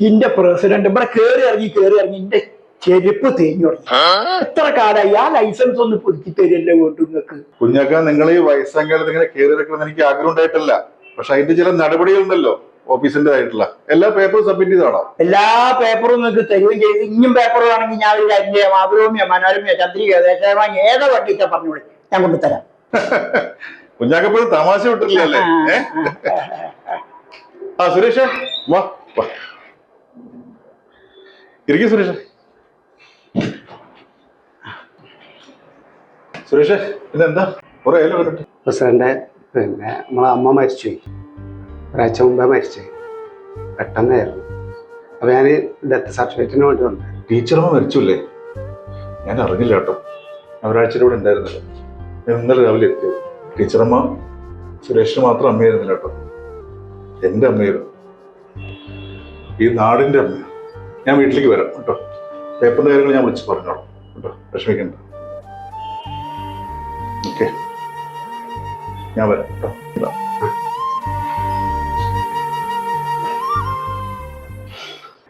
ഇന്റെ പ്രസിഡന്റ് ഇവിടെ കേറി ഇറങ്ങി കേറി ഇറങ്ങി ഇന്റെ ചെരുപ്പ് തേഞ്ഞു തുടങ്ങി. എത്ര കാലായി? ആ ലൈസൻസ് ഒന്ന് പുതുക്കി തരില്ലേ വീട്ടു നിങ്ങൾക്ക്? കുഞ്ഞാക്ക നിങ്ങൾ ഈ വയസ്സാങ്കാലത്ത് ഇങ്ങനെ കയറി ഇറക്കണം എനിക്ക് ആഗ്രഹം ഉണ്ടായിട്ടല്ല. പക്ഷെ അതിന്റെ ചില നടപടികളുണ്ടല്ലോ ഓഫീസിന്റെ ആയിട്ടുള്ള. എല്ലാ പേപ്പറും സബ്മിറ്റ് ചെയ്താണോ എല്ലാ പേപ്പറും നിങ്ങൾക്ക് തരുകയും ചെയ്ത്. ഇനിയും പേപ്പർ വേണമെങ്കിൽ ഞാൻ ഒരു അന്യ മാതൃഭൂമിയോ മനോരമയോ ചന്ദ്രികയോ ദേശാഭിമാനി ഏതോ വണ്ടിച്ചാ പറഞ്ഞോളി ഞാൻ കൊണ്ടുതരാം കുഞ്ഞാക്കപ്പോഴും തമാശ വിട്ടില്ലേ അല്ലേ ആ സുരേഷ് വാ വാ. ഇരിക്കും സുരേഷ്. സുരേഷ് ഇതെന്താ? കുറെ വന്നിട്ട്. പ്രസിഡന്റ് പിന്നെ നമ്മളെ അമ്മ മരിച്ചു ഒരാഴ്ച മുമ്പേ മരിച്ചു പെട്ടെന്നായിരുന്നു. അപ്പൊ ഞാൻ ഡെത്ത് സർട്ടിഫിക്കറ്റിന് വേണ്ടി വന്നു ടീച്ചറമ്മ മരിച്ചില്ലേ? ഞാൻ അറിഞ്ഞില്ല കേട്ടോ. ഒരാഴ്ച കൂടെ ഉണ്ടായിരുന്നില്ല. ഞാൻ ഇന്നലെ രാവിലെ എത്തിയത്. ടീച്ചറമ്മ സുരേഷിന് മാത്രം അമ്മയായിരുന്നില്ല കേട്ടോ. എന്റെ അമ്മയായിരുന്നു. ഈ നാടിന്റെ അമ്മ ഞാൻ വീട്ടിലേക്ക് വരാം കേട്ടോ. പേപ്പറിന്റെ കാര്യങ്ങൾ ഞാൻ വിളിച്ച് പറഞ്ഞോളാം കേട്ടോ. വിഷമിക്കണ്ട. ഓക്കെ. ഞാൻ വരാം കേട്ടോ.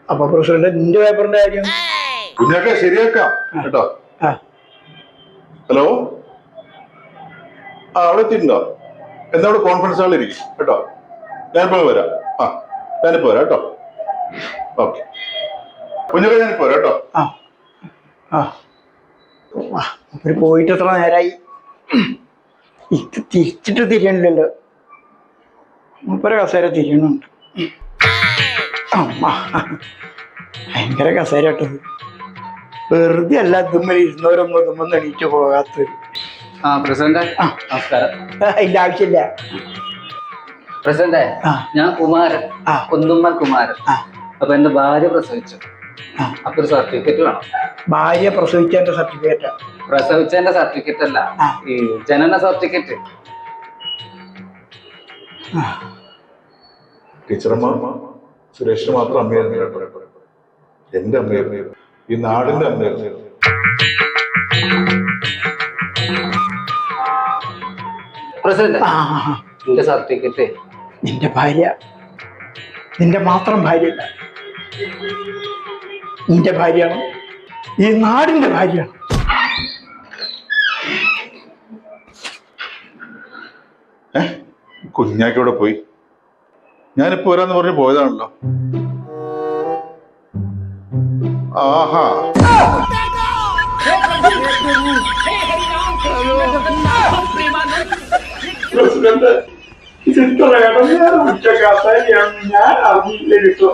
അപ്പൊ പ്രസിഡന്റ് നിന്റെ പേപ്പറിന്റെ കാര്യം? കുഞ്ഞാക്ക ശരിയാക്കാം കേട്ടോ. ഹലോ? ആ അവിടെ എത്തിയിട്ടുണ്ടോ? എന്താ അവിടെ കോൺഫറൻസ് ഹാളിൽ ഇരിക്കും കേട്ടോ. ഞാനിപ്പോ വരാം. ആ ഞാനിപ്പോ വരാം കേട്ടോ. ഓക്കെ. കുഞ്ഞൊക്കെ ഞാൻ പോരാ കേട്ടോ. ആ. ആ. പോയിട്ട് എത്ര നേരായി? ഇത് തിരിച്ചിട്ട് തിരിയണില്ലല്ലോ. മൂപ്പര കസേര തിരിയണുണ്ട്. അമ്മ ഭയങ്കര കസേര കേട്ടത് വെറുതെ അല്ല ഇതുമ്മൽ ഇരുന്നവരൊന്നും ഇതുമ്മന്ന് എണീറ്റ് പോകാത്തത്. ആ പ്രസിഡന്റ്. നമസ്കാരം. അതിന്റെ ആവശ്യമില്ല. പ്രസിഡന്റ് ഞാൻ കുമാരൻ ആ. കുന്നുമ്മൻ കുമാരൻ. ആ. അപ്പൊ എന്റെ ഭാര്യ പ്രസവിച്ചു. അപ്പൊ ഒരു സർട്ടിഫിക്കറ്റ് വേണം. ഭാര്യ പ്രസവിച്ചതിന്റെ സർട്ടിഫിക്കറ്റ് പ്രസവിച്ചതിന്റെ സർട്ടിഫിക്കറ്റ് അല്ല ഈ ജനന സർട്ടിഫിക്കറ്റ് ടീച്ചറമ്മ സുരേഷ് മാത്രം അമ്മയായിരുന്നു എന്റെ അമ്മയായിരുന്നു ഈ നാടിന്റെ അമ്മയായിരുന്നു പ്രസിഡന്റ് ആ. സർട്ടിഫിക്കറ്റ് നിന്റെ ഭാര്യ നിന്റെ മാത്രം ഭാര്യയല്ല നിന്റെ ഭാര്യയാണ്? ഈ നാടിന്റെ ഭാര്യയാണ്? കുഞ്ഞാക്കി ഇവിടെ പോയി. ഞാനിപ്പോ വരാന്ന് പറഞ്ഞ് പോയതാണല്ലോ. ആഹാ. പ്രസിഡന്റ് ഇത് ഇത്ര ഇടങ്ങേറ് കസേരയാണ് ഞാൻ അറിഞ്ഞില്ല കേട്ടോ.